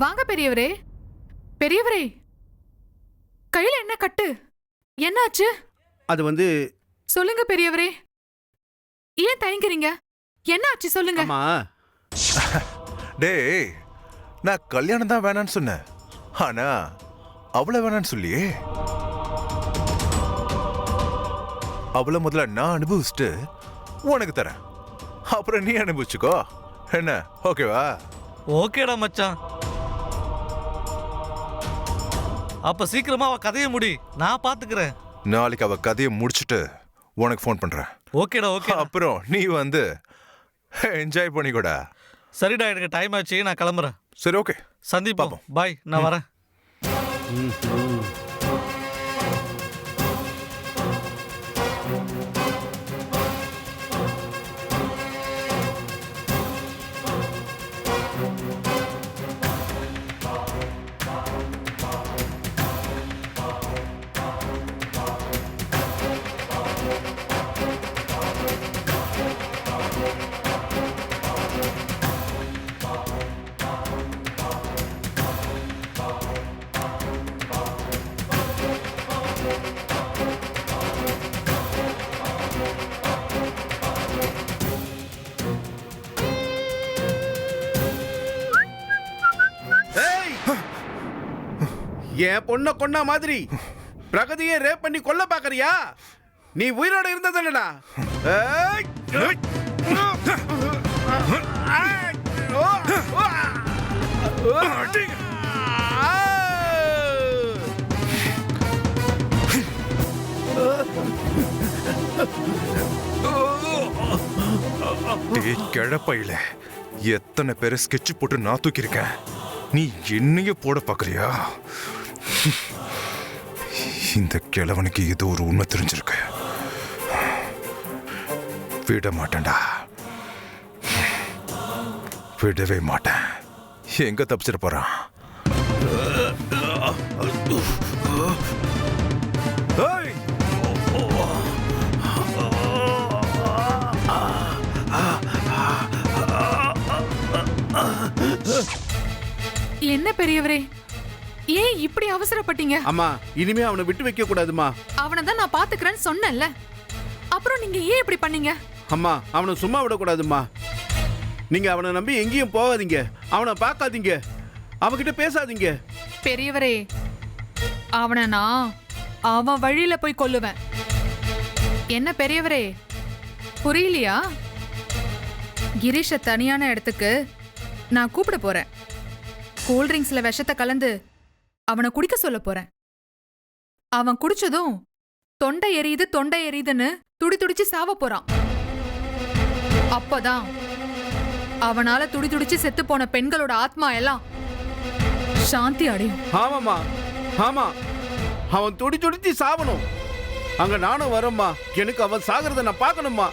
வாங்க பெரியவரே. பெரியவரே கையில என்ன கட்டு? என்னாச்சு? அது வந்து சொல்லுங்க பெரியவரே. ஏன் தயங்குறீங்க? என்னாச்சு சொல்லுங்க. அம்மா. டேய் நான் கல்யாணம் தான் வேணான்னு சொன்னேன். ஆனா அவளை வேணான்னு சொல்லியே. அவளை முதல்ல நான் அனுபவிச்சுட்டு உனக்கு தரேன். அப்புறம் நீ அனுபவிச்சுக்கோ. என்ன? ஓகேவா? ஓகேடா மச்சான். அப்ப சீக்கிரமா அவ கதையை முடி. நான் பாத்துக்கிறேன். நாளைக்கு அவ கதையை முடிச்சுட்டு உனக்கு ஃபோன் பண்றேன். ஓகேடா ஓகே அப்புறம் நீ வந்து என்ஜாய் பண்ணிக்கூடா. சரிடா எனக்கு டைம் ஆச்சு நான் கிளம்புறேன். சரி ஓகே சந்திப்போம். பாய் நான் வரேன். என் பொண்ணை கொன்ன மாதிரி பிரகதியை ரேப் பண்ணி கொல்ல பாக்குறியா நீ உயிரோட இருந்ததுடா கிழப்பையில எத்தனை பேரை ஸ்கெட்ச் போட்டு நான் தூக்கியிருக்கேன்? நீ என்னைய போட பாக்குறியா இந்த கிழவனுக்கு ஏதோ ஒரு உண்மை தெரிஞ்சிருக்கு விட மாட்டேன்டா. விடவே மாட்டேன். எங்க தப்பிச்சிட போறான்? என்ன பெரியவரே? ஏன் இப்படி அவசரப்பட்டீங்க? அம்மா இனிமே அவனை விட்டு வைக்க கூடாதுமா. அவனை தான் நான் பாத்துக்கிறேன்னு சொன்னேன்ல. அப்புறம் நீங்க ஏன் இப்படி பண்ணீங்க? அம்மா அவனை சும்மா விடக்கூடாதும்மா நீங்க அவனை நம்பி எங்கேயும் போகாதீங்க. அவனை பார்க்காதீங்க. அவன்கிட்ட பேசாதீங்க. பெரியவரே அவனை நான் அவன் வழியில போய் கொல்லுவேன். என்ன பெரியவரே புரியலையா? கிரீஷ தனியான இடத்துக்கு நான் கூப்பிட போறேன். கூல்ட்ரிங்க்ஸ்ல விஷத்தை கலந்து அவனை குடிக்க சொல்ல போறேன். அவன் குடிச்சதும் தொண்டை எரியுது தொண்டை எரியுதுன்னு துடி துடிச்சு சாவ போறான். அப்பதான் அவனால துடி துடிச்சு செத்து போன பெண்களோட ஆத்மா எல்லாம் சாந்தி அடையும். ஆமாம்மா ஆமா. அவன் துடி துடிச்சு சாவணும். அங்க நானும் வரேம்மா. எனக்கு அவன் சாகிறத நான் பார்க்கணும்மா.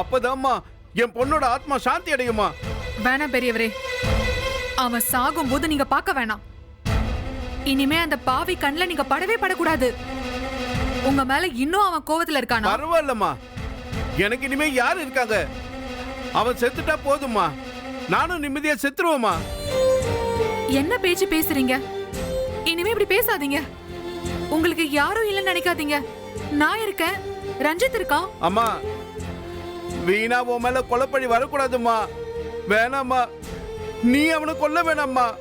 அப்பதாம்மா என் பொண்ணோட ஆத்மா சாந்தி அடையுமா வேணாம் பெரியவரே. அவன் சாகும்போது நீங்க பார்க்க வேணாம். இனிமே அந்த பாவி கண்ணுல நீங்க படவே படக்கூடாது. உங்க மேல இன்னும் அவன் கோவத்துல இருக்கானா? பரவாயில்லம்மா. எனக்கு இனிமே யார் இருக்காங்க? அவன் செத்துட்டா போதும்மா. நானும் நிம்மதியா செத்துருவேம்மா. என்ன பேச்சு பேசுறீங்க? இனிமே இப்படி பேசாதீங்க. உங்களுக்கு யாரும் இல்லைன்னு நினைக்காதீங்க. நான் இருக்கேன். ரஞ்சித் இருக்கான் அம்மா வீணா உன் மேல கொலைப்பழி வரக்கூடாதும்மா. வேணாம்மா. நீ அவனை கொல்ல வேணாம்மா.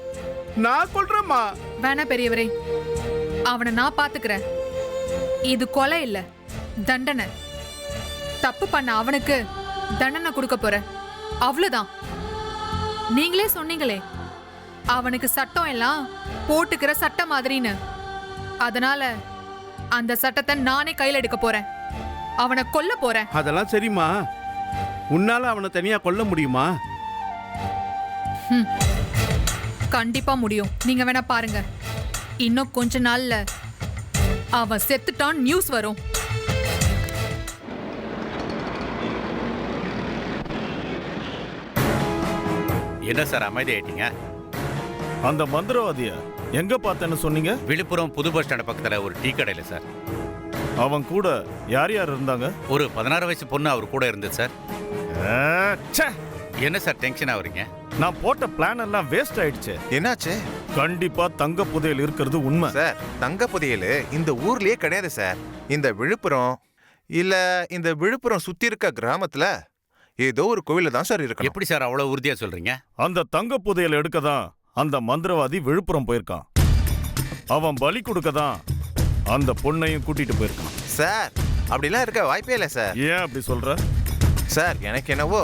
நான் கொல்றேம்மா. வேணாம் பெரியவரே. அவனை நான் பாத்துக்கிறேன். இது கொலை இல்ல தண்டனை. தப்பு பண்ண அவனுக்கு தண்டனை கொடுக்க போறேன் அவ்வளவுதான். நீங்களே சொன்னீங்களே அவனுக்கு சட்டம் எல்லாம் போட்டுக்கிற சட்டம் மாதிரின்னு. அதனால அந்த சட்டத்தை நானே கையில் எடுக்க போறேன். அவனை கொல்ல போறேன். அதெல்லாம் சரிம்மா. உன்னால அவனை தனியா கொல்ல முடியுமா? கண்டிப்பா முடியும். நீங்க வேணா பாருங்க. இன்னும் கொஞ்ச நாள்ல அவன் செத்துட்டான் நியூஸ் வரும். என்ன சார் அமைதி ஆயிட்டீங்க அந்த மந்திரவாதிய எங்க பார்த்தேன்னு சொன்னீங்க? விழுப்புரம் புது பஸ் ஸ்டாண்ட் பக்கத்தில் ஒரு டீ கடையில் சார். அவன் கூட யார் யார் இருந்தாங்க? ஒரு பதினாறு வயசு பொண்ணு அவர் கூட இருந்தது சார். என்ன சார் டென்ஷன் ஆகுறீங்க? நான் போட்ட பிளான் எல்லாம் வேஸ்ட் ஆயிடுச்சு. என்னாச்சு? கண்டிப்பா தங்க புதையல் இருக்கிறது உண்மை. சார் தங்க புதையல் இந்த ஊர்லயே கிடையாது சார். இந்த விழுப்புரம் இல்ல இந்த விழுப்புரம் சுத்தி இருக்க கிராமத்துல ஏதோ ஒரு கோவில தான் சார் இருக்கணும். எப்படி சார் அவ்வளவு உறுதியா சொல்றீங்க? அந்த தங்க புதையல் எடுக்க தான் அந்த மந்திரவாதி விழுப்புரம் போயிருக்கான். அவன் பலி கொடுக்க தான் அந்த பொண்ணையும் கூட்டிட்டு போயிருக்கான். சார் அப்படிலாம் இருக்க வாய்ப்பே இல்லை சார். ஏன் அப்படி சொல்ற? சார் எனக்கு என்னவோ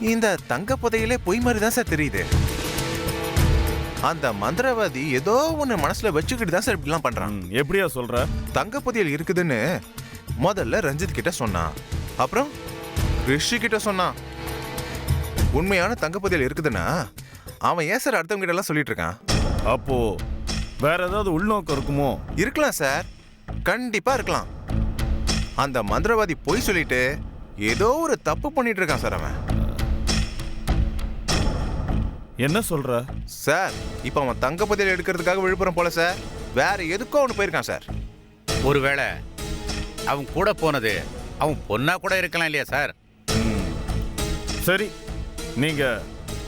இந்த தங்க புதையலே பொய் மாதிரி தான் சார் தெரியுது. அந்த மந்திரவாதி ஏதோ ஒன்று மனசுல வச்சுக்கிட்டு தான் சார் இப்படிலாம் பண்றான். ம், எப்படியா சொல்ற? தங்க புதையல் இருக்குதுன்னு முதல்ல ரஞ்சித் கிட்ட சொன்னான். அப்புறம் ரிஷி கிட்ட சொன்னான். உண்மையான தங்க புதையல் இருக்குதுன்னா அவன் ஏன் சார் அடுத்தவங்க கிட்ட எல்லாம் சொல்லிட்டு இருக்கான்? அப்போ வேற ஏதாவது உள்நோக்கம் இருக்குமோ? இருக்கலாம் சார். கண்டிப்பா இருக்கலாம். அந்த மந்திரவாதி பொய் சொல்லிட்டு ஏதோ ஒரு தப்பு பண்ணிட்டு இருக்கான் சார் அவன். என்ன சொல்ற? சார் இப்போ அவன் தங்க புதையல் எடுக்கிறதுக்காக விழுப்புரம் போல சார். வேற எதுக்கோ அவனு போயிருக்கான் சார். ஒருவேளை அவன் கூட போனது அவன் பொண்ணா கூட இருக்கலாம் இல்லையா சார்? ம். சரி நீங்க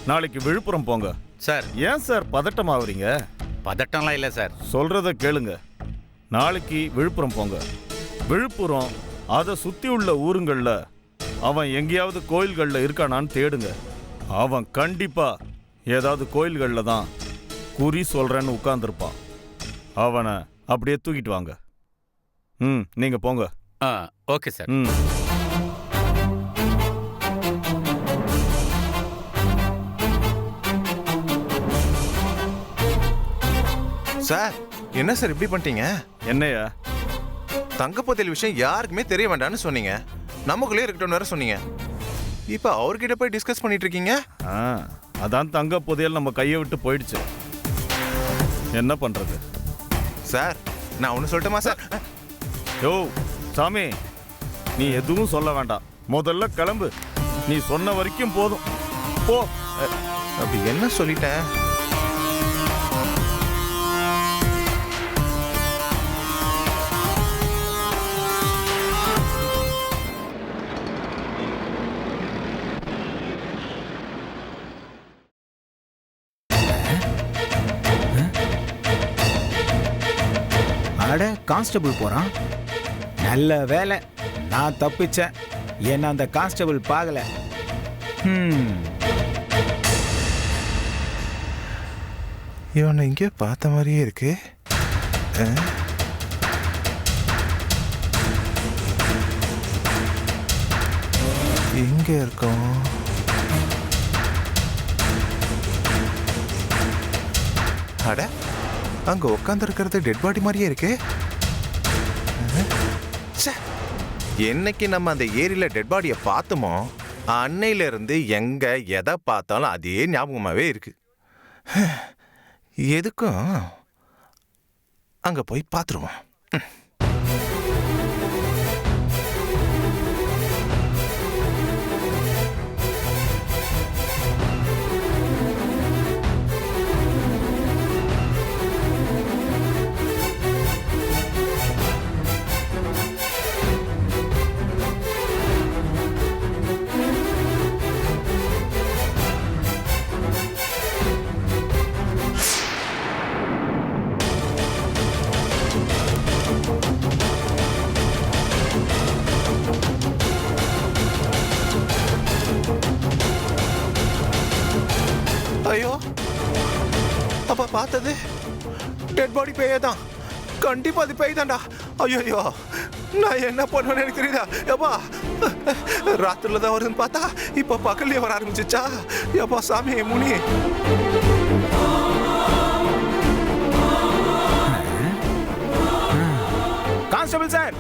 நாளைக்கு விழுப்புரம் போங்க. சார். ஏன் சார் பதட்டமாவறீங்க பதட்டம்லாம் இல்லை சார். சொல்றத கேளுங்க. நாளைக்கு விழுப்புரம் போங்க. விழுப்புரம் அதை சுத்தி உள்ள ஊருங்கள்ல அவன் எங்கேயாவது கோயில்கள்ல இருக்கானான்னு தேடுங்க. அவன் கண்டிப்பா ஏதாவது கோயில்கள்ல தான் குறி சொல்றேன்னு உட்கார்ந்துருப்பான். அவனை அப்படியே தூக்கிட்டு வாங்க. ம் நீங்க போங்க. ஆ ஓகே சார். ம். சார் என்ன சார் இப்படி பண்ணிட்டீங்க? என்னையா? தங்க புதையல் விஷயம் யாருக்குமே தெரிய வேண்டாம்னு சொன்னீங்க. நமக்குள்ளே இருக்கட்டும் வேற சொன்னீங்க. இப்போ அவர்கிட்ட போய் டிஸ்கஸ் பண்ணிட்டு இருக்கீங்க? ஆ. அதான் தங்க புதையல் நம்ம கையை விட்டு போயிடுச்சு. என்ன பண்றது? சார் நான் ஒன்று சொல்லட்டுமா சார்? யோ சாமி நீ எதுவும் சொல்ல வேண்டாம். முதல்ல கிளம்பு. நீ சொன்ன வரைக்கும் போதும். போ. அப்படி என்ன சொல்லிட்டேன்? கான்ஸ்டபுள் போகிறான் நல்ல வேலை. நான் தப்பிச்சேன். என்ன அந்த கான்ஸ்டபிள் பார்க்கல. இவனை இங்கே பார்த்த மாதிரியே இருக்கு. எங்க இருக்கோம். அட அங்க உட்கார்ந்து இருக்கிறது டெட் பாடி மாதிரியே இருக்கு. என்னைக்கு நம்ம அந்த ஏரியில டெட் பாடியை பார்த்தோமோ அன்னையில இருந்து எங்க எதை பார்த்தாலும் அதே ஞாபகமாகவே இருக்கு. எதுக்கும்? அங்கே போய் பார்த்துருவோம். பேயே தான் கண்டிப்பா அது பேய் தான்டா ஐயோ நான் என்ன பண்ணுவேன்னு எனக்கு தெரியுதா எப்பா ராத்திரில தான் வருதுன்னு பார்த்தா இப்ப பகல்லே வர ஆரம்பிச்சிச்சா? எப்பா சாமி முனி. கான்ஸ்டபிள் சார்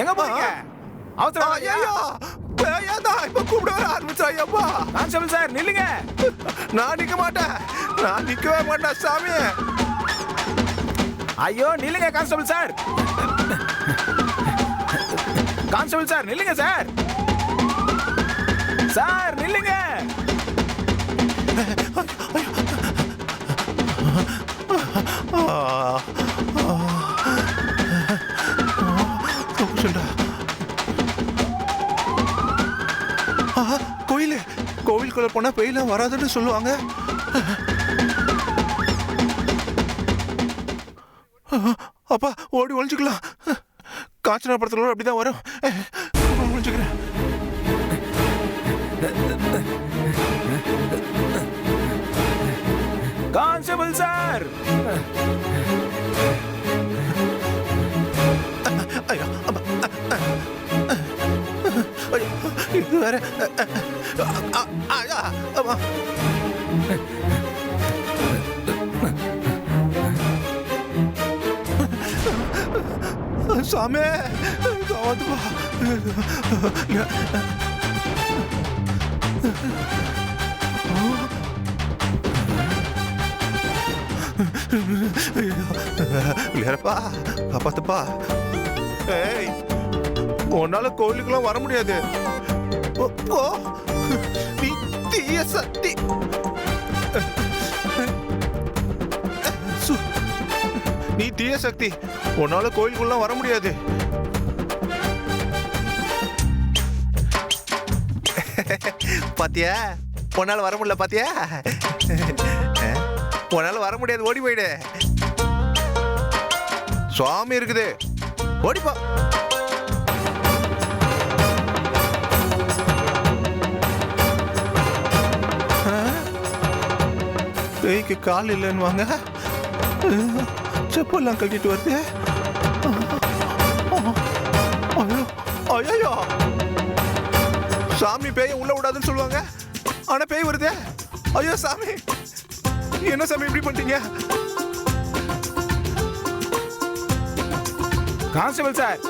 எங்க போறீங்க? அவசரம் இல்லையா? ஐயோ பேயா தான் இப்ப கூப்பிட வர ஆரம்பிச்சா ஐயப்பா கான்ஸ்டபிள் சார் நில்லுங்க. நான் நிக்க மாட்டேன். நான் நிக்கவே மாட்டேன் சாமி. ஐயோ நில்லுங்க கான்ஸ்டபிள் சார் கான்ஸ்டபிள் சார் நில்லுங்க சார் சார் நில்லுங்க. கோயிலு. கோவிலுக்குள்ள போனா பெயிலாம் வராதுன்னு சொல்லுவாங்க. ஓடி ஒழிச்சுக்கலாம் காஞ்சனா படத்துல அப்படிதான் வரும். ஒழிச்சுக்கிறேன் கான்ஸ்டபிள் சார்! இது வேற. சாமி. காத்துப்பா இல்லப்பா காப்பாத்துப்பா. ஏய் உன்னால கோவிலுக்குலாம் வர முடியாது. நீ தீய சக்தி. சு, நீ தீய சக்தி. உன்னால கோயிலுக்குலாம் வர முடியாது. பாத்தியா? உன்னால வர முடியல பாத்தியா? உன்னால வர முடியாது ஓடி போயிடு. சுவாமி இருக்குது. ஓடிப்பா பேய்க்கு கால் இல்லைன்னு வாங்க செப்பெல்லாம் கட்டிட்டு வருது. ஐயோ சாமி பேயை உள்ள விடாதுன்னு சொல்லுவாங்க. ஆனா பேய் வருதே. ஐயோ சாமி. என்ன சாமி இப்படி பண்ணிட்டீங்க? Constable sir.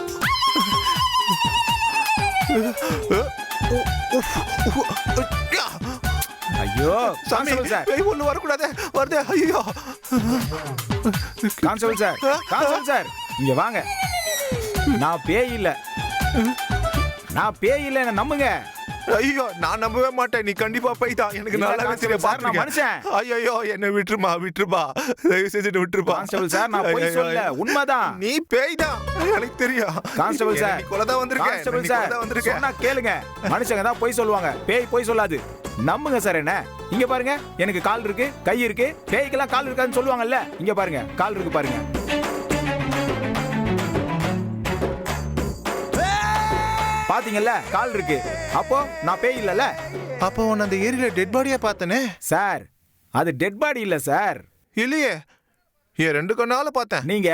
ஐயோ சாமி பேய் ஒண்ணு வரக்கூடாது. வருது. ஐயோ கான்ஸ்டபிள் சார் கான்ஸ்டபிள் சார். இங்க வாங்க. நான் பேய் இல்ல. நான் பேய் இல்ல என்ன நம்புங்க. ஐயோ நான் நம்பவே மாட்டேன். நீ கண்டிப்பா போய் தான் எனக்கு நல்லாவே தெரியும். சார், நான் மனுஷன். ஐயோ என்ன விட்டுருமா விட்டுருப்பா தயவு செஞ்சுட்டு விட்டுருப்பா. கான்ஸ்டபிள் சார் நான் போய். சொல்ல. உண்மைதான். நீ பேய் தான். எனக்கு தெரியும். கான்ஸ்டபிள் சார் நீ கொலை தான் வந்திருக்க. கான்ஸ்டபிள் சார் வந்திருக்க. சொன்னா கேளுங்க. மனுஷங்க தான் போய் சொல்லுவாங்க. பேய் போய் சொல்லாது. நம்புங்க சார் என்ன. இங்க பாருங்க. எனக்கு கால் இருக்கு கை இருக்கு. பேய்க்கெல்லாம் கால் இருக்காதுன்னு சொல்லுவாங்கல்ல. இங்க பாருங்க. கால் இருக்கு பாருங்க. பாத்தீங்கல்ல கால் இருக்கு. அப்போ நான் பேய் இல்லல அப்போ உன்னை அந்த ஏரியில டெட் பாடியா பார்த்தனே? சார் அது டெட் பாடி இல்ல சார் இல்லையே. என் ரெண்டு கண்ணால பார்த்தேன். நீங்க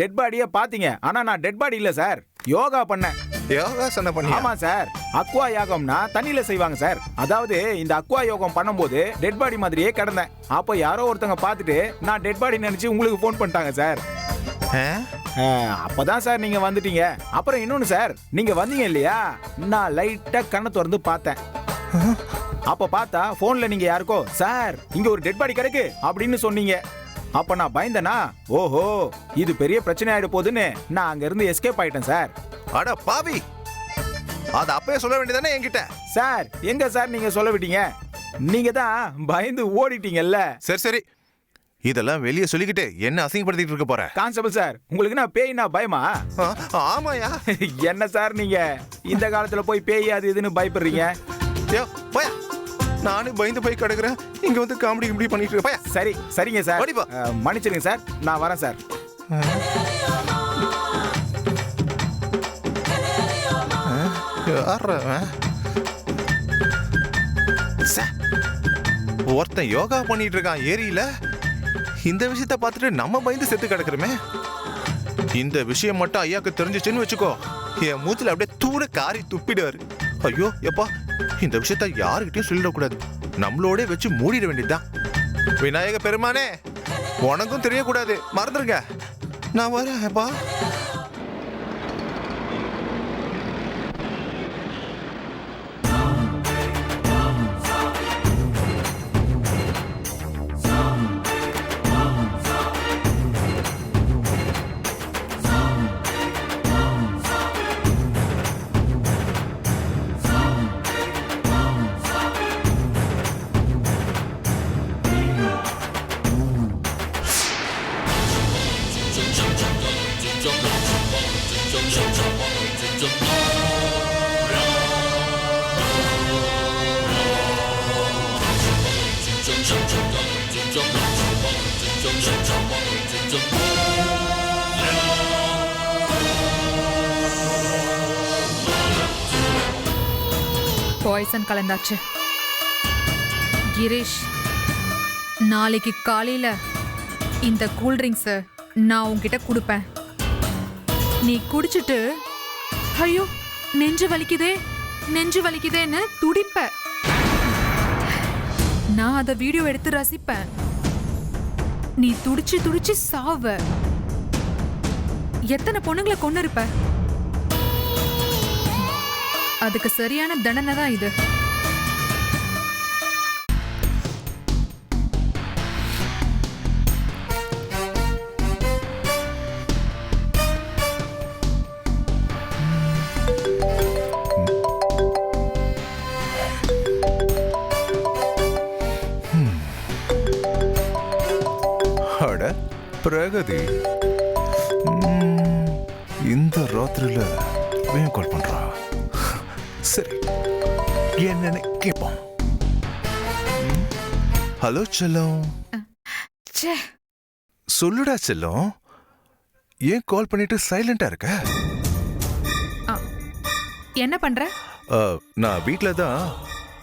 டெட் பாடிய பாத்தீங்க ஆனா நான் டெட் பாடி இல்ல சார் யோகா பண்ணேன். யோகாசனம் பண்ணி ஆமா சார் அக்வா யாகம்னா தண்ணியில செய்வாங்க சார் அதாவது இந்த அக்வா யோகம் பண்ணும்போது டெட் பாடி மாதிரியே கிடந்தேன். அப்போ யாரோ ஒருத்தங்க பார்த்துட்டு நான் டெட் பாடி நினைச்சு உங்களுக்கு ஃபோன் பண்ணிட்டாங்க சார் அப்பதான் சார் நீங்க வந்துட்டீங்க. அப்புறம் இன்னொன்னு சார் நீங்க வந்தீங்க இல்லையா? நான் லைட்டா கண்ணை திறந்து பார்த்தேன். அப்ப பார்த்தா போன்ல நீங்க யாருக்கோ சார் இங்க ஒரு டெட் பாடி கிடக்கு அப்படின்னு சொன்னீங்க. அப்ப நான் பயந்தனா ஓஹோ இது பெரிய பிரச்சனை ஆயிட போகுதுன்னு நான் அங்க இருந்து எஸ்கேப் ஆயிட்டேன் சார். அட பாவி! அது அப்பவே சொல்ல வேண்டியதானே என்கிட்ட? சார் எங்க சார் நீங்க சொல்ல விட்டீங்க? நீங்க தான் பயந்து ஓடிட்டீங்கல்ல? சரி சரி. இதெல்லாம் வெளியே சொல்லிக்கிட்டு என்ன அசிங்கப்படுத்திட்டு இருக்க போற? கான்ஸ்டபிள் சார் உங்களுக்கு நான் பேய்னா பயமா? ஆமாயா. என்ன சார் நீங்க? இந்த காலத்துல போய் பேய் அது இதுன்னு பயப்படுறீங்க? நானும் பயந்து போய் கிடக்குறேன். இங்க வந்து காமெடி இப்படி பண்ணிட்டு இருக்க சரி சரிங்க சார் மன்னிச்சிடுங்க சார் நான் வரேன் சார் ஒருத்தன் யோகா பண்ணிட்டு இருக்கான் ஏரியில. இந்த விஷயத்த பார்த்துட்டு நம்ம பயந்து செத்து கிடக்குறோமே. இந்த விஷயம் மட்டும் ஐயாக்கு தெரிஞ்சுச்சுன்னு வச்சுக்கோ. என் மூச்சில் அப்படியே தூர காரி துப்பிடுவாரு. ஐயோ எப்பா இந்த விஷயத்த யாருக்கிட்டையும் சொல்லிடக்கூடாது. நம்மளோட வச்சு மூடிட வேண்டியதுதான். விநாயக பெருமானே உனக்கும் தெரியக்கூடாது. மறந்துருங்க. நான் வரேன் எப்பா பாய்சன் கலந்தாச்சு கிரீஷ் நாளைக்கு காலையில இந்த கூல் ட்ரிங்க்ஸை நான் உங்ககிட்ட கொடுப்பேன் நீ குடிச்சிட்டு ஐயோ நெஞ்சு வலிக்குதே நெஞ்சு வலிக்குதேன்னு துடிப்ப நான் அதை வீடியோ எடுத்து ரசிப்பேன் நீ துடிச்சு துடிச்சு சாவ. எத்தனை பொண்ணுங்களை கொண்டு இருப்ப அதுக்கு சரியான தண்டனை தான் இது. ம், இந்த ராத்திரில ஏன் கால் பண்றா. சரி என்னன்னு கேட்போம் ஹலோ செல்லம். சொல்லுடா செல்லம் ஏன் கால் பண்ணிட்டு சைலண்டா இருக்க? என்ன பண்ற? நான் வீட்ல தான்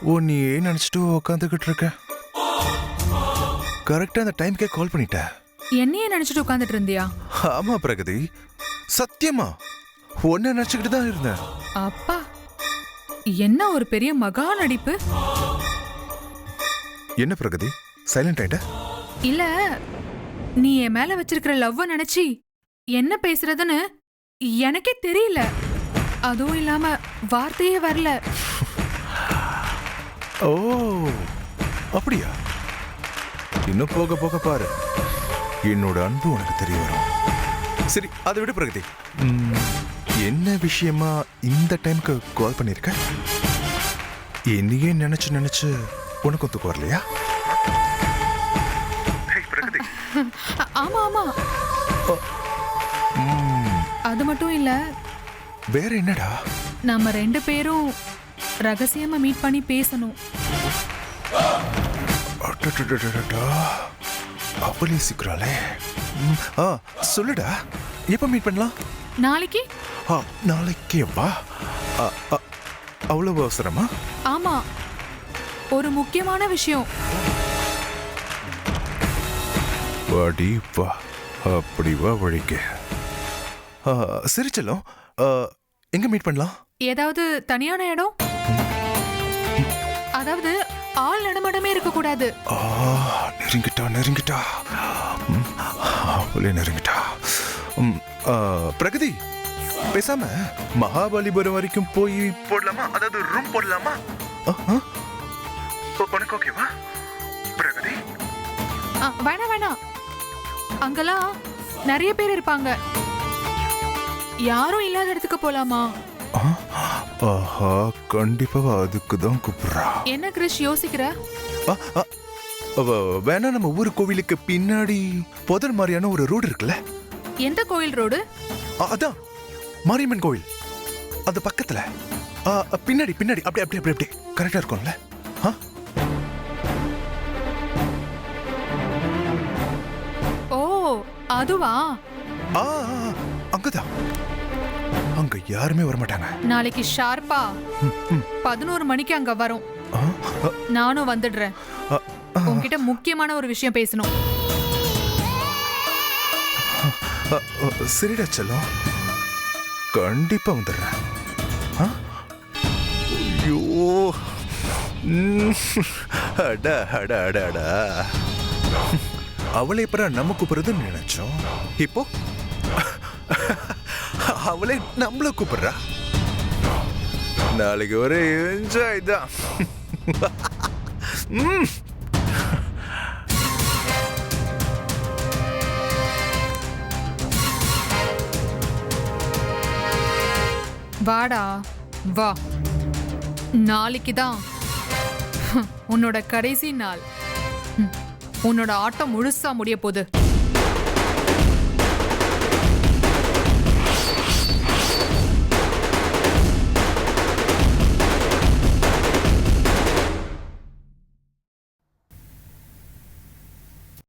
ஓ நீ ஏன் நினைச்சிட்டு உட்காந்துக்கிட்டு இருக்க கரெக்டா அந்த டைம்க்கே கால் பண்ணிட்ட. என்னையே நினைச்சிட்டு உட்காந்துட்டு இருந்தியா? ஆமா பிரகதி. சத்தியமா. உன்னை நினைச்சுக்கிட்டு தான் இருந்தேன். அப்பா என்ன ஒரு பெரிய மகா நடிப்பு? என்ன பிரகதி? சைலண்ட் ஆயிட்ட? இல்ல நீ என் மேல வச்சிருக்கிற லவ்வ நினைச்சி என்ன பேசுறதுன்னு எனக்கே தெரியல. அதுவும் இல்லாம வார்த்தையே வரல. ஓ அப்படியா? இன்னும் போக போக பாரு. என்னோட அன்பு உனக்கு தெரிய வரும். சரி அதை விட பிரகதி. ம், என்ன விஷயமா இந்த டைம்க்கு கால் பண்ணிருக்க? என்னையே நினைச்சு நினைச்சு உனக்கும் தூக்கம் வரலையா? ஆமா ஆமா. அது மட்டும் இல்ல. வேற என்னடா? நம்ம ரெண்டு பேரும் ரகசியமா மீட் பண்ணி பேசணும். அவளே சிக்கிறாளே ஆ சொல்லுடா. எப்போ மீட் பண்ணலாம்? நாளைக்கு? ஆ நாளைக்கே வா. அவ்வளவு அவசரமா? ஆமா. ஒரு முக்கியமான விஷயம். வாடி வா. அப்படி வா வழிக்க. ஆ, சரி செல்லம். ஆ, எங்க மீட் பண்ணலாம்? ஏதாவது தனியான இடம்? அதாவது ஆள் நடமாட்டமே இருக்க கூடாது ஆ நெருங்கிட்டா நெருங்கிட்டா. அவளே நெருங்கிட்டா. பிரகதி பேசாம மகாபலிபுரம் வரைக்கும் போய் போடலாமா? அதாவது ரூம் போடலாமா? உனக்கு ஓகேவா பிரகதி? ஆ, வேணாம் வேணாம். அங்கெல்லாம் நிறைய பேர் இருப்பாங்க. யாரும் இல்லாத இடத்துக்கு போலாமா? ஆ, ஆஹா கண்டிப்பா அதுக்கு தான் கூப்பிடுறா. என்ன கிரிஷ் யோசிக்கிற? வேணா நம்ம ஊர் கோவிலுக்கு பின்னாடி புதர் மாதிரியான ஒரு ரோடு இருக்குல்ல? எந்த கோயில் ரோடு? அதான் மாரியம்மன் கோவில். அது பக்கத்துல. பின்னாடி பின்னாடி அப்படி அப்படி அப்படி அப்படி. கரெக்டா இருக்கும்ல? ஓ அதுவா? அங்கதான். அங்க யாருமே வரமாட்டாங்க. நாளைக்கு ஷார்ப்பா பதினோரு மணிக்கு அங்க வரும். நானும் வந்துடுறேன். உன்கிட்ட முக்கியமான ஒரு விஷயம் பேசணும். சரிடா செல்லம். கண்டிப்பா வந்துடுறேன்? ஐயோ. அட அட அட அடா. அவளை எப்பரா நம்ம கூப்பிடுறதுன்னு நினைச்சோம்? இப்போ? அவளே நம்மள கூப்பிடுறா? நாளைக்கு ஒரு என்ஜாய் தான். வாடா வா. நாளைக்கு தான். உன்னோட கடைசி நாள். உன்னோட ஆட்டம் முழுசா முடிய போகுது.